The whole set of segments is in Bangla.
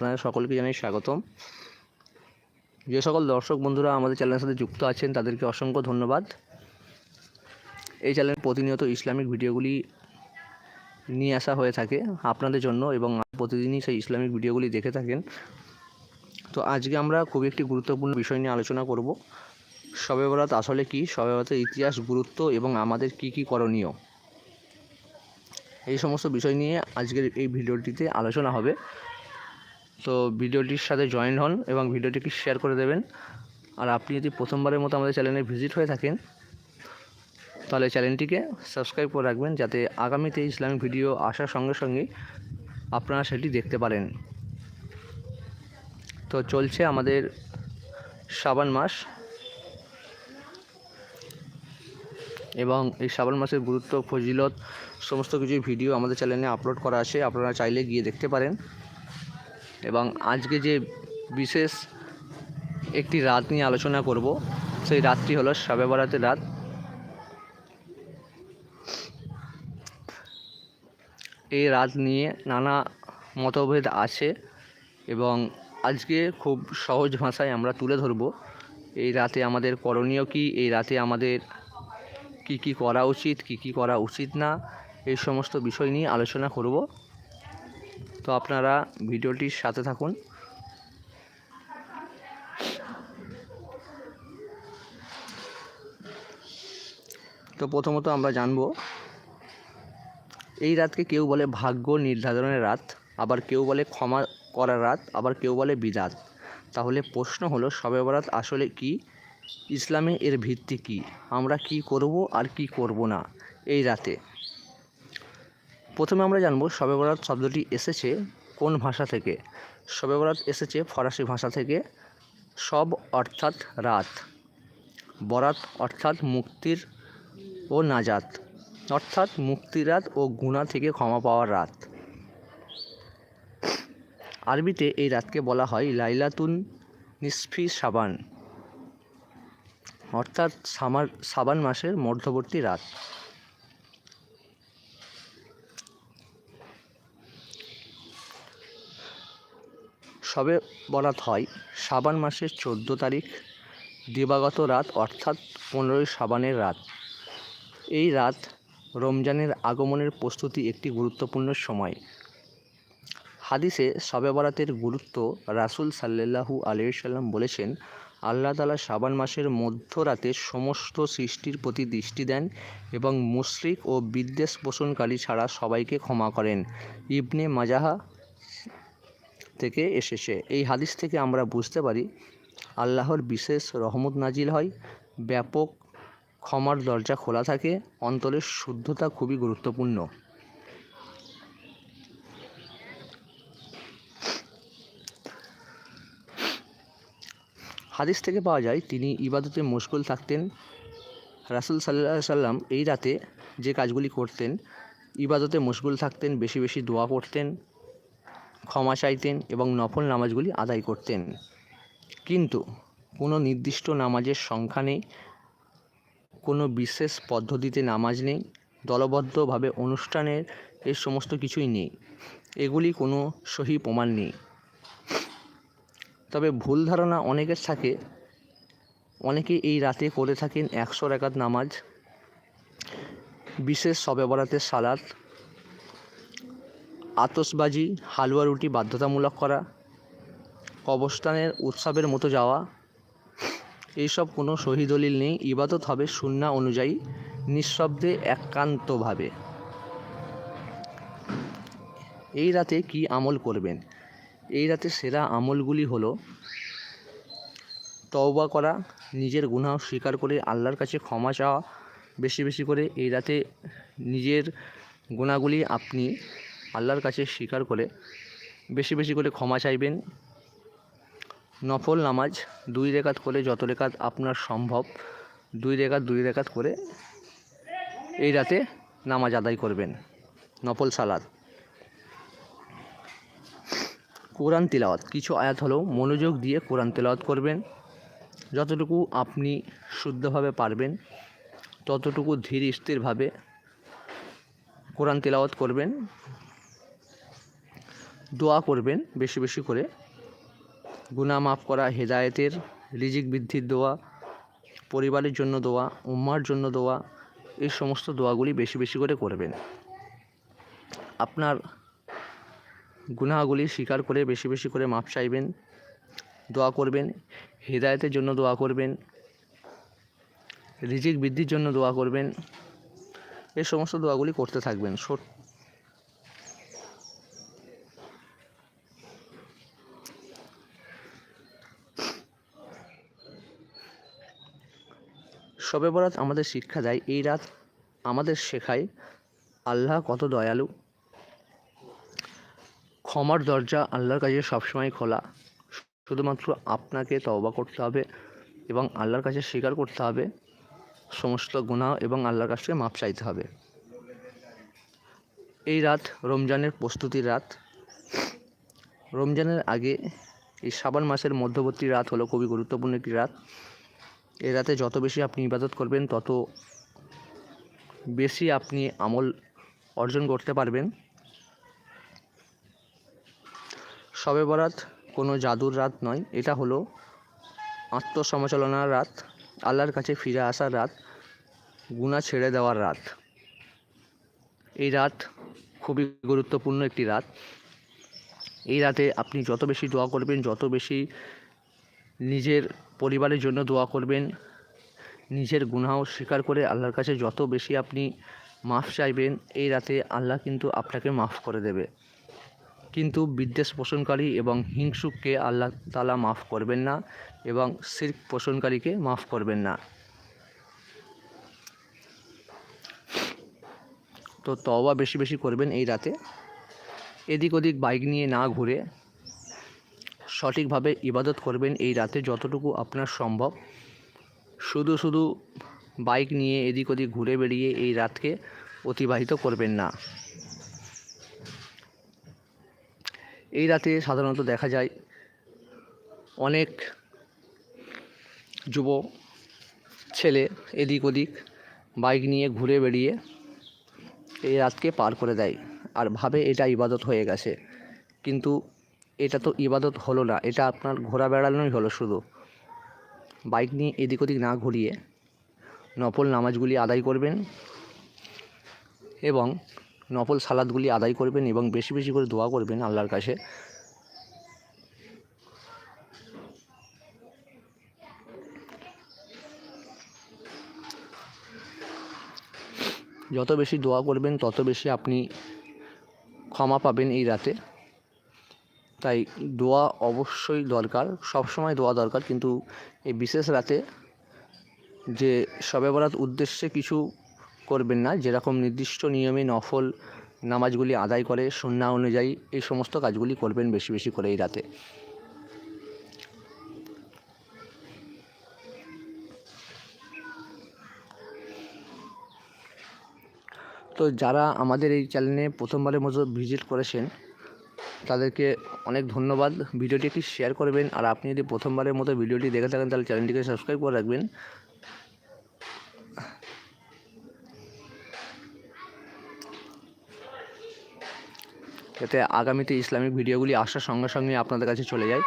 আপনাদের সকলকে জানাই স্বাগতম। যে সকল দর্শক বন্ধুরা আমাদের চ্যানেলের সাথে যুক্ত আছেন, তাদেরকে অসংখ্য ধন্যবাদ। এই চ্যানেলে প্রতিনিয়ত ইসলামিক ভিডিওগুলি নিয়ে আসা হয়ে থাকে আপনাদের জন্য এবং প্রতিদিনই সেই ইসলামিক ভিডিওগুলি দেখে থাকেন। তো আজকে আমরা খুবই একটি গুরুত্বপূর্ণ বিষয় নিয়ে আলোচনা করব। শবে বরাত আসলে কি? শবে বরাতের ইতিহাস, গুরুত্ব এবং আমাদের কি কি করণীয়? এই সমস্ত বিষয় নিয়ে আজকের এই ভিডিওটিতে আলোচনা হবে। তো ভিডিওটির সাথে জয়েন হন এবং ভিডিওটিকে শেয়ার করে দেবেন। আর আপনি যদি প্রথমবারের মতো আমাদের চ্যানেলে ভিজিট হয়ে থাকেন, তাহলে চ্যানেলটিকে সাবস্ক্রাইব করে রাখবেন যাতে আগামীতে ইসলামিক ভিডিও আসার সঙ্গে সঙ্গে আপনারা সেটি দেখতে পারেন। তো চলছে আমাদের শ্রাবণ মাস। এবং এই শ্রাবণ মাসের গুরুত্ব, ফজিলত, সমস্ত কিছু ভিডিও আমাদের চ্যানেলে আপলোড করা আছে। আপনারা চাইলে গিয়ে দেখতে পারেন। এবং আজকে যে বিশেষ একটি রাত নিয়ে আলোচনা করব, সেই রাতটি হলো শবে বরাতের রাত। এই রাত নিয়ে নানা মতভেদ আছে এবং আজকে খুব সহজ ভাষায় আমরা তুলে ধরব, এই রাতে আমাদের করণীয় কী, এই রাতে আমাদের কি কি করা উচিত, কি কি করা উচিত না, এই সমস্ত বিষয় নিয়ে আলোচনা করব। তো আপনারা ভিডিওটির সাথে থাকুন। তো প্রথমত আমরা জানব, এই রাতকে কেউ বলে ভাগ্য নির্ধারণের রাত, আবার কেউ বলে ক্ষমা করার রাত, আবার কেউ বলে বিদাত তাহলে প্রশ্ন হলো শবে বরাত আসলে কি? ইসলামে এর ভিত্তি কি? আমরা কি করব আর কি করব না এই রাতে? প্রথমে আমরা জানব শবে বরাত শব্দটি এসেছে কোন ভাষা থেকে? শবে বরাত এসেছে ফরাসি ভাষা থেকে সব অর্থাৎ রাত। বরাত অর্থাৎ মুক্তির ও নাজাত। অর্থাৎ মুক্তিরাত ও গুণা থেকে ক্ষমা পাওয়ার রাত। আরবিতে এই রাতকে বলা হয় লাইলাতুন নিসফি সাবান। অর্থাৎ সামার সাবান মাসের মধ্যবর্তী রাত। সবে বরাত হয়। সাবান মাসের চোদ্দ তারিখ, দিবাগত রাত অর্থাৎ পনেরোই সাবানের রাত। এই রাত রমজানের আগমনের প্রস্তুতি একটি গুরুত্বপূর্ণ সময়। হাদিসে শবে বরাতের গুরুত্ব রাসুল সাল্লাহু আলিয়াল্লাম বলেছেন, আল্লাহ তালা সাবান মাসের মধ্যরাতে সমস্ত সৃষ্টির প্রতি দৃষ্টি দেন এবং মুশরিক ও বিদ্বেষ পোষণকারী ছাড়া সবাইকে ক্ষমা করেন। ইবনে মাজাহা থেকে এসেছে। এই হাদিস থেকে আমরা বুঝতে পারি, আল্লাহর বিশেষ রহমত নাজিল হয়, ব্যাপক ক্ষমার দরজা খোলা থাকে, অন্তরের শুদ্ধতা খুবই গুরুত্বপূর্ণ। হাদিস থেকে পাওয়া যায়, তিনি ইবাদতে মশগুল থাকতেন। রাসুল সাল্লাহ সাল্লাম এই রাতে যে কাজগুলি করতেন, ইবাদতে মুশগুল থাকতেন, বেশি বেশি দোয়া করতেন ক্ষমা চাইতেন এবং নফল নামাজগুলি আদায় করতেন। কিন্তু কোনো নির্দিষ্ট নামাজের সংখ্যা নেই, কোনো বিশেষ পদ্ধতিতে নামাজ নেই, দলবদ্ধভাবে অনুষ্ঠানের এই সমস্ত কিছুই নেই। এগুলি কোনো সহি প্রমাণ নেই। তবে ভুল ধারণা অনেকের থাকে, অনেকে এই রাতে করে থাকেন একশো রেখাত নামাজ, বিশেষ সবে বরাতের সালাদ আতসবাজি, হালুয়া রুটি বাধ্যতামূলক করা, কবরস্থানের উৎসবের মতো যাওয়া, এইসব কোনো সহি দলিল নেই। ইবাদত হবে সুন্না অনুযায়ী, নিঃশব্দে একান্তভাবে। এই রাতে কি আমল করবেন? এই রাতে সেরা আমলগুলি হলো তওবা করা, নিজের গুনাহ স্বীকার করে আল্লাহর কাছে ক্ষমা চাওয়া, বেশি বেশি করে এই রাতে নিজের গুণাগুলি আপনি আল্লাহর কাছে স্বীকার করে বেশি বেশি করে ক্ষমা চাইবেন। নফল নামাজ দুই রেখাত করে যত রেখাত আপনার সম্ভব, দুই রেখাত দুই রেখাত করে এই রাতে নামাজ আদায় করবেন, নফল সালাদ কোরআন তেলাওয়াত, কিছু আয়াত হলেও মনোযোগ দিয়ে কোরআন তেলাওয়াত করবেন। যতটুকু আপনি শুদ্ধভাবে পারবেন, ততটুকু ধীর স্থিরভাবে কোরআন তেলাওয়াত করবেন। দোয়া করবেন বেশি বেশি করে। গুনাহ মাফ করা, হেদায়েতের রিজিক বৃদ্ধির দোয়া, পরিবারের জন্য দোয়া, উম্মার জন্য দোয়া, এই সমস্ত দোয়াগুলি বেশি বেশি করে করবেন। আপনার গুনাহগুলি স্বীকার করে বেশি বেশি করে মাপ চাইবেন, দোয়া করবেন, হেদায়েতের জন্য দোয়া করবেন, রিজিক বৃদ্ধির জন্য দোয়া করবেন, এই সমস্ত দোয়াগুলি করতে থাকবেন। শবে বরাত আমাদের শিক্ষা দেয়, এই রাত আমাদের শেখায়, আল্লাহ কত দয়ালু। ক্ষমার দরজা আল্লাহর কাছে সবসময় খোলা। শুধুমাত্র আপনাকে তওবা করতে হবে এবং আল্লাহর কাছে স্বীকার করতে হবে। সমস্ত গুণা এবং আল্লাহর কাছ মাপ চাইতে হবে। এই রাত রমজানের প্রস্তুতির রাত। রমজানের আগে এই শ্রাবণ মাসের মধ্যবর্তী রাত হলো খুবই গুরুত্বপূর্ণ একটি রাত। এই রাতে যত বেশি আপনি ইবাদত করবেন, তত বেশি আপনি আমল অর্জন করতে পারবেন। শবে বরাত কোনো জাদুর রাত নয়, এটা হলো আত্মসমালোচনার রাত, আল্লাহর কাছে ফিরে আসার রাত গুণা ছেড়ে দেওয়ার রাত। এই রাত খুবই গুরুত্বপূর্ণ একটি রাত। এই রাতে আপনি যত বেশি দোয়া করবেন, যত বেশি নিজের পরিবারের জন্য দোয়া করবেন। নিজের গুনাহ স্বীকার করে আল্লাহর কাছে যত বেশি আপনি মাফ চাইবেন, এই রাতে আল্লাহ কিন্তু আপনাকে মাফ করে দেবে। কিন্তু বিদ্বেষ পোষণকারী এবং হিংসুককে আল্লাহ তালা মাফ করবেন না এবং সির্ক পোষণকারীকে মাফ করবেন না। তো তওবা বেশি বেশি করবেন এই রাতে। এদিক ওদিক বাইক নিয়ে না ঘুরে সঠিকভাবে ইবাদত করবেন এই রাতে যতটুকু আপনার সম্ভব। শুধু শুধু বাইক নিয়ে এদিক ওদিক ঘুরে বেরিয়ে এই রাতকে অতিবাহিত করবেন না। এই রাতে সাধারণত দেখা যায় অনেক যুব ছেলে এদিক ওদিক বাইক নিয়ে ঘুরে বেরিয়ে এই রাতকে পার করে দেয়। আর ভাবে এটা ইবাদত হয়ে গেছে। কিন্তু এটা তো ইবাদত হলো না, এটা আপনার ঘোরা বেড়ানোই হলো শুধু। বাইক নিয়ে এদিক ওদিক না ঘুরিয়ে নফল নামাজগুলি আদায় করবেন এবং নফল সালাদগুলি আদায় করবেন এবং বেশি বেশি করে দোয়া করবেন আল্লাহর কাছে। যত বেশি দোয়া করবেন, তত বেশি আপনি ক্ষমা পাবেন এই রাতে। তাই দোয়া অবশ্যই দরকার সব সময় দোয়া দরকার। কিন্তু এই বিশেষ রাতে যে শবে বরাত উদ্দেশ্যে কিছু করবেন না, যেরকম নির্দিষ্ট নিয়মে নফল নামাজগুলি আদায় করে, সুন্না অনুযায়ী এই সমস্ত কাজগুলি করবেন বেশি বেশি করে এই রাতে। তো যারা আমাদের এই চ্যানেলে প্রথমবারের মতো ভিজিট করেছেন তাদেরকে অনেক ধন্যবাদ। ভিডিওটি একটি শেয়ার করবেন আর আপনি যদি প্রথমবারের মতো ভিডিওটি দেখে থাকেন, তাহলে চ্যানেলটিকে সাবস্ক্রাইব করে রাখবেন। যাতে আগামীতে ইসলামিক ভিডিওগুলি আসার সঙ্গে সঙ্গে আপনাদের কাছে চলে যায়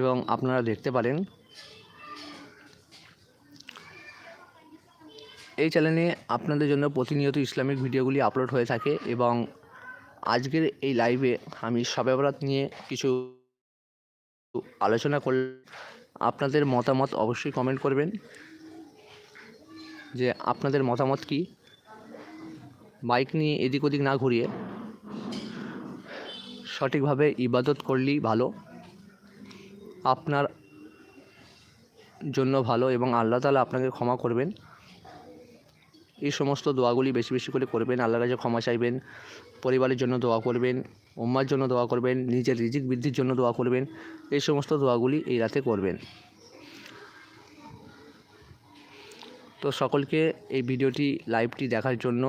এবং আপনারা দেখতে পারেন। এই চ্যানেলে আপনাদের জন্য প্রতিনিয়ত ইসলামিক ভিডিওগুলি আপলোড হয়ে থাকে এবং আজকের এই লাইভে আমি শবে বরাত নিয়ে কিছু আলোচনা করলে আপনাদের মতামত অবশ্যই কমেন্ট করবেন। যে আপনাদের মতামত কি? বাইক নিয়ে এদিক ওদিক না ঘুরিয়ে সঠিকভাবে ইবাদত করলেই ভালো, আপনার জন্য ভালো এবং আল্লাহ তালা আপনাকে ক্ষমা করবেন। এই সমস্ত দোয়াগুলি বেশি বেশি করে করবেন, আল্লাহর কাছে ক্ষমা চাইবেন, পরিবারের জন্য দোয়া করবেন, উম্মার জন্য দোয়া করবেন, নিজের রিজিক বৃদ্ধির জন্য দোয়া করবেন, এই সমস্ত দোয়াগুলি এই রাতে করবেন। তো সকলকে এই ভিডিওটি, লাইভটি দেখার জন্য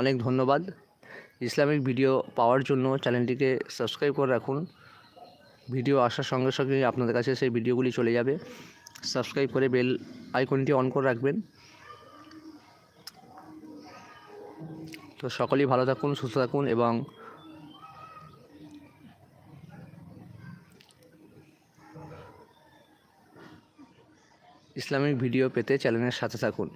অনেক ধন্যবাদ। ইসলামিক ভিডিও পাওয়ার জন্য চ্যানেলটিকে সাবস্ক্রাইব করে রাখুন। ভিডিও আসার সঙ্গে সঙ্গে আপনাদের কাছে সেই ভিডিওগুলি চলে যাবে। সাবস্ক্রাইব করে বেল আইকনটি অন করে রাখবেন। তো সকলেই ভালো থাকুন সুস্থ থাকুন এবং ইসলামিক ভিডিও পেতে চ্যানেলের সাথে থাকুন।